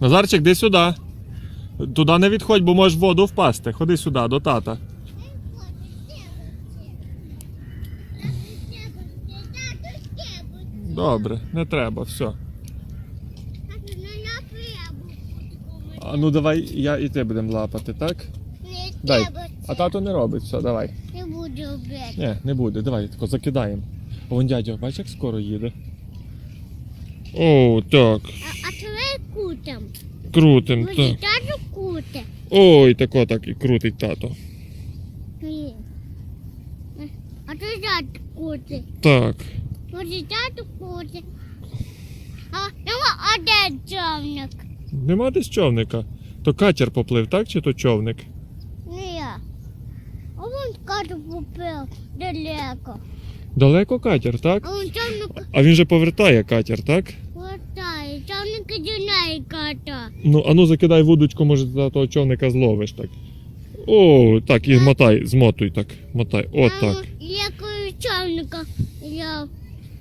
Назарчик, де сюди. Туди не відходь, бо можеш в воду впасти. Ходи сюди, до тата. Добре, не треба, все. А ну давай я і ти будемо лапати, так? Дай. А тато не робить, все, давай. Не буду робити. Ні, не буде, давай, тако закидаємо. Вон дядя, бачиш, як скоро їде. О, так. А, а Крутим, Може, так. тату куте. Ой, тако так і крутить тато. Ні. А ти тату куте. Так. Може, тату куте. А, нема, де човник? Нема десь човника. То катер поплив, так? Чи то човник? Я. А вон кату попив далеко. Далеко катер, так? А вон човник А він же повертає катер, так? Хватає. Човник іде на ката. Ну, ану закидай вудочку, може за того човника зловиш так. О, так, і мотай, змотуй так. Мотай. О, так. Я човника. Я,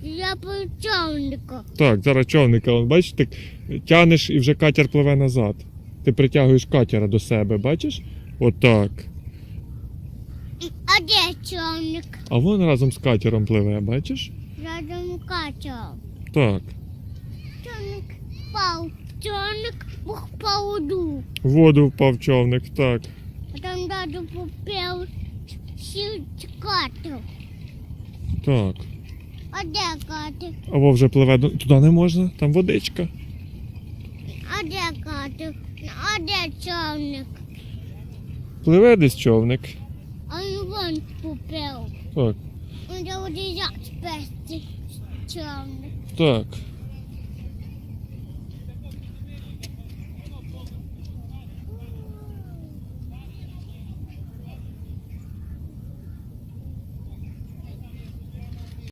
я човника. Так, зараз човника, он, бачиш, ти тянеш і вже катер пливе назад. Ти притягуєш катера до себе, бачиш? Отак. А де човник? А вон разом з катером пливе, бачиш? Рядом качав. Так. Човник впав. Човник впав у воду. В воду впав човник, так. Там дadu попив сів кату. Так. А де кати? А во вже пливе до- туди не можна, там водичка. А де кати? А де човник? Пливе десь човник. А він вон попив. Так. Он де води як спести човник. Так.